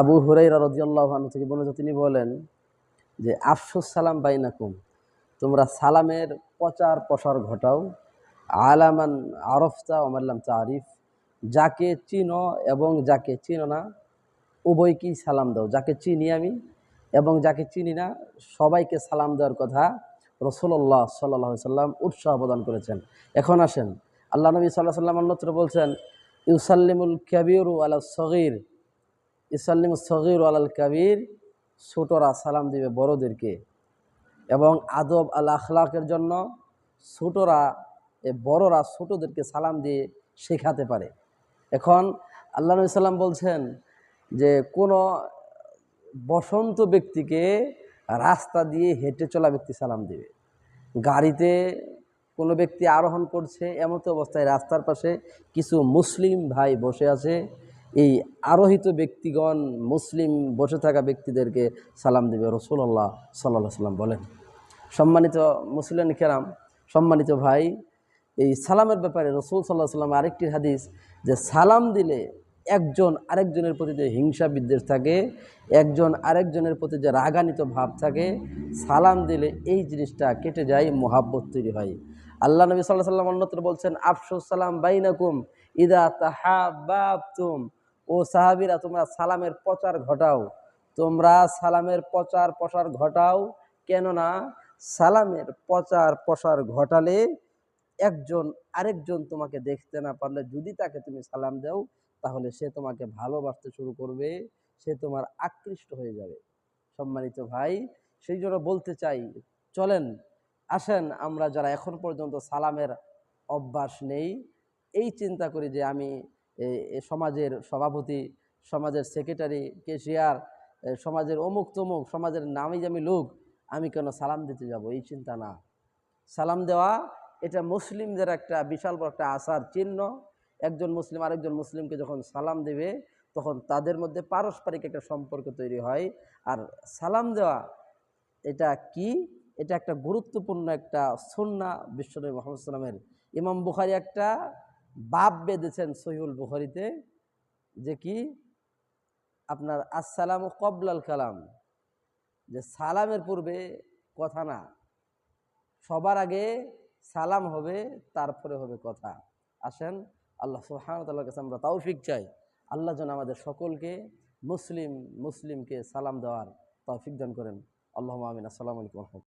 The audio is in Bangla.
আবু হুরাইরা রাদিয়াল্লাহু আনহু থেকে বর্ণিত, তিনি বলেন যে, আফসুস সালাম বাইনাকুম, তোমরা সালামের প্রচার প্রসার ঘটাও। আলামান আরফতা ওমাল্লাম তারিফ, যাকে চিনো এবং যাকে চিনো না, উভয়কেই সালাম দাও। যাকে চিনি আমি এবং যাকে চিনি না, সবাইকে সালাম দেওয়ার কথা রসুল্লাহ সাল্লাহ সাল্লাম উৎসাহ প্রদান করেছেন। এখন আসেন, আল্লাহ নবী সাল্লাহ সাল্লাম অন্যত্র বলছেন, ইউসাল্লিমুল কাবির আলা সগির। ইসাল্লিম সগির আলাল কাবির ছোটরা সালাম দিবে বড়দেরকে। এবং আদব আল আখলাকের জন্য ছোটরা, এ বড়রা ছোটদেরকে সালাম দিয়ে শেখাতে পারে। এখন আল্লাহ সাল্লাম বলছেন যে, কোনো বসন্ত ব্যক্তিকে রাস্তা দিয়ে হেঁটে চলা ব্যক্তি সালাম দিবে। গাড়িতে কোনো ব্যক্তি আরোহণ করছে, এমতো অবস্থায় রাস্তার পাশে কিছু মুসলিম ভাই বসে আছে। এই আরোহিত ব্যক্তিগণ, মুসলিম বসে থাকা ব্যক্তিদেরকে সালাম দেবে। রসুল্লাহ সাল্লাহ সাল্লাম বলেন, সম্মানিত মুসলিম কেরাম, সম্মানিত ভাই, এই সালামের ব্যাপারে রসুল সাল্লাহ সাল্লাম আরেকটি হাদিস যে সালাম দিলে একজন আরেকজনের প্রতি যে হিংসা বিদ্বেষ থাকে, একজন আরেকজনের প্রতি যে রাগান্বিত ভাব থাকে, সালাম দিলে এই জিনিসটা কেটে যায়, মোহাব্বত তৈরি হয়। আল্লাহ নবী সাল্লাহ সাল্লাম অন্যত্র বলছেন, আফসুস সালাম বাইনাকুম ইদা তাহাবাবতুম। ও সাহাবিরা, তোমরা সালামের প্রচার ঘটাও। তোমরা সালামের প্রচার প্রসার ঘটাও, কেননা সালামের প্রচার প্রসার ঘটালে একজন আরেকজন তোমাকে দেখতে না পারলে যদি তাকে তুমি সালাম দাও, তাহলে সে তোমাকে ভালোবাসতে শুরু করবে, সে তোমার আকৃষ্ট হয়ে যাবে। সম্মানিত ভাই, সেই জন্য বলতে চাই, চলেন, আসেন, আমরা যারা এখন পর্যন্ত সালামের অভ্যাস নেই, এই চিন্তা করি যে আমি সমাজের সভাপতি, সমাজের সেক্রেটারি কেশিয়ার সমাজের অমুক তমুক, সমাজের নামি জামি লোক, আমি কেন সালাম দিতে যাব? এই চিন্তা না। সালাম দেওয়া, এটা মুসলিমদের একটা বিশাল বড় একটা আশার চিহ্ন। একজন মুসলিম আরেকজন মুসলিমকে যখন সালাম দেবে, তখন তাদের মধ্যে পারস্পরিক একটা সম্পর্ক তৈরি হয়। আর সালাম দেওয়া, এটা কি? এটা একটা গুরুত্বপূর্ণ একটা সন্না, বিশ্বনবী মোহাম্মদ সাল্লামের। ইমাম বুখারি একটা বাপ বেঁধেছেন সহিউল বুখারিতে যে কি? আপনার আসসালাম কবলাল কালাম। যে সালামের পূর্বে কথা না। সবার আগে সালাম হবে, তারপরে হবে কথা। আসেন, আল্লাহ সুহামতাল্লাহ কাছে আমরা তৌফিক চাই। আল্লাহ যেন আমাদের সকলকে মুসলিম, মুসলিমকে সালাম দেওয়ার তৌফিক দান করেন। আল্লাহ আমিন। আসসালামু আলাইকুম